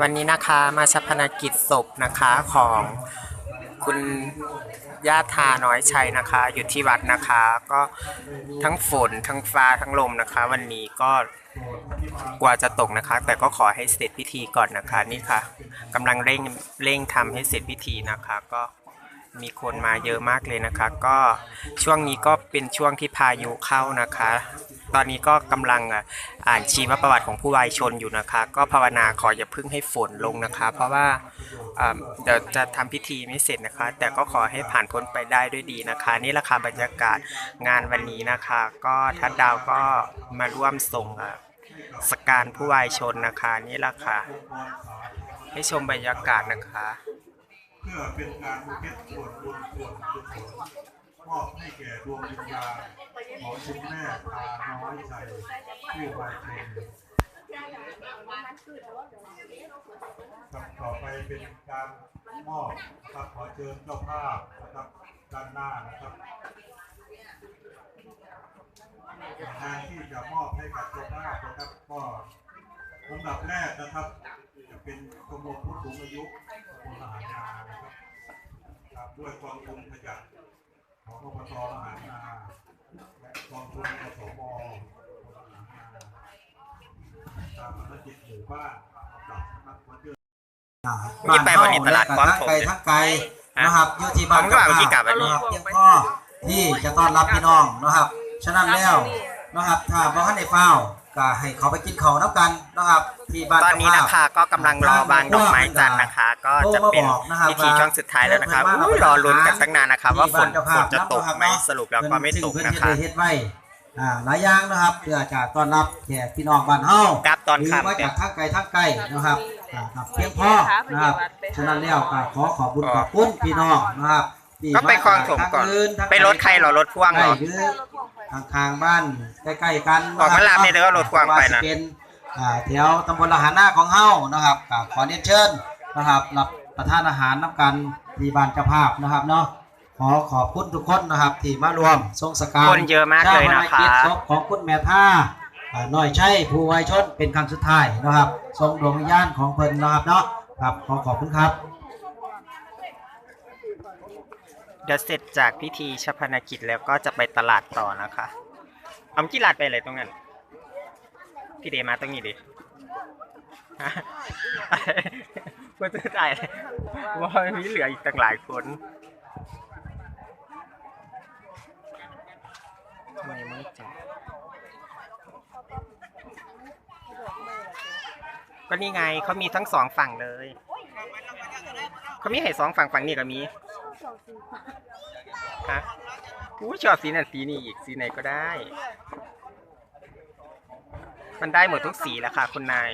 วันนี้นะคะมาชพนกิจศพนะคะของคุณย่าทาน้อยชัยนะคะ อยู่ที่วัดนะคะ ก็ทั้งฝนทั้งฟ้าทั้งลมนะคะ วันนี้ก็กว่าจะตกนะคะ แต่ก็ขอให้เสร็จพิธีก่อนนะคะนี่ค่ะกำลังเร่งเร่งทำให้เสร็จพิธีนะคะ ก็มีคนมาเยอะมากเลยนะคะ ก็ช่วงนี้ก็เป็นช่วงที่พายุเข้านะคะ ตอนนี้ก็กำลังอ่านชีวประวัติของผู้วายชนอยู่นะคะ ก็ภาวนาขออย่าเพึ่งให้ฝนลงนะคะ เพราะว่าเดี๋ยวจะทำพิธีไม่เสร็จนะคะ แต่ก็ขอให้ผ่านพ้นไปได้ด้วยดีนะคะ นี่แหละค่ะบรรยากาศงานวันนี้นะคะ ก็ทัดดาวก็มาร่วมส่งสการผู้วายชนนะคะนี่แหละค่ะให้ชมบรรยากาศนะคะเพื่อเป็นการอุทิศส่วนบุญส่วนกุศลมอบให้แก่ดวงวิญญาณ ของคุณแม่พาน้อยใจผู้วายชนครับต่อไปเป็นการมอบนะครับขอเชิญเจ้าภาพนะครับด้านหน้านะครับงานที่จะมอบให้กับเจ้าภาพนะครับก็ลำดับแรกนะครับ จะเป็นชมรมผู้สูงอายุตำบลมหารนานะครับครับด้วยกองทุนขยันของอบตมหารนาและกองทุนก สมมหานาตามภารกิจหมู่บ้านตามลำดับนะครับวันเดือนนี่ไปวันนี้ตลาดความทั้งถมไกลทั้งไกลนะครับอยู่ที่บ้านผมก็ว่าเมื่อกี้กลับไปนี่นะครับเพียงพอที่จะต้อนรับพี่น้องนะครับฉะนั้นแล้วนะครับถ้าบ่ทันได้เฝ้าก็ให้เขาไปกินข้าวนับกันนะครับที่บ้านตอนนี้เจ้านะภาคะพก็กำลังรอบานดอกไม้จันทร์นะคะ ก็จะเป็นพิธีช่วงสุดท้ายแล้วนะคะอุ้ยรอลุ้นกันตั้งนานนะคะว่าฝนฝนจะตกไหมสรุปแล้วก็ไม่ตกเพิ่นะเพิ่คะได้เฮ็ดไว้ อ่าหลายอย่างนะครับเพื่อจะต้อนรับแขกพี่น้องบ้านเฮาครับตอนหรือค่ำว่าจากทางไกลทางไกลนะครับอ่าครับเพียงพอนะครับฉะนั้นแล้วก็ขอขอบคุณขอบคุณพี่น้องนะครับที่ก็ไปคลองถมก่อน ทางทางไปรถใครเหรอรถพ่วงเหรอ ใกล้หรือทางๆบ้านใกล้ๆกันออกมาลามนี่เด้อรถพ่วงไปนะ ว่าสิเป็นอ่าแถวตำบลละหาหน้าของเฮานะครับก็ขอเรียนเชิญนะครับรับประทานอาหารน้ำกันที่บ้านเจ้าภาพนะครับเนาะ ขอขอบคุณทุกคนนะครับ ที่มารวมทรงสการคนเยอะมากเลยนะคะชาปกิจศพของคุณแม่ท่าอ่าน้อยใช่ผู้ไวยชนเป็นครั้งสุดท้ายนะครับ ทรงดวงวิญญาณของเพิ่นนะครับเนาะครับขอขอบคุณครับเดี๋ยวเสร็จจากพิธีชาพนกิจแล้วก็จะไปตลาดต่อนะคะเอากี่ลาดไปเลยตรงนั้น พี่เดมาตรงนี้ดิฮะว่าจะจ่ายอะไรว่ามีเหลืออีกตั้งหลายคนทำไมไม่ จ่ายก็นี่ไงเขามีทั้งสองฝั่งเลยเขามีให้สองฝั่งฝั่งนี้ก็มีฮะอู้ชอบสีนั่นสีนี้อีกสีไหนก็ได้ มันได้หมดทุกสีแล้วค่ะ คุณนาย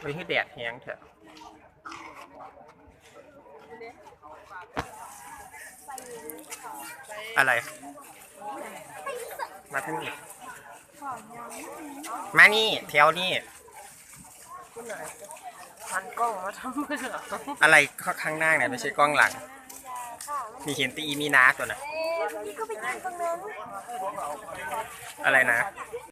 เฮ้ยให้แดดแห้งเถอะ อะไร มาทั้งนี้มานี่แถวนี่ พันกล้องมาทำเพื่ออะไรข้างหน้าเนี่ยไม่ใช่กล้องหลัง มีเห็นตีอีมีนาตัวน่ะนี่ก็ไปยืนตรงนั้น อะไรนะ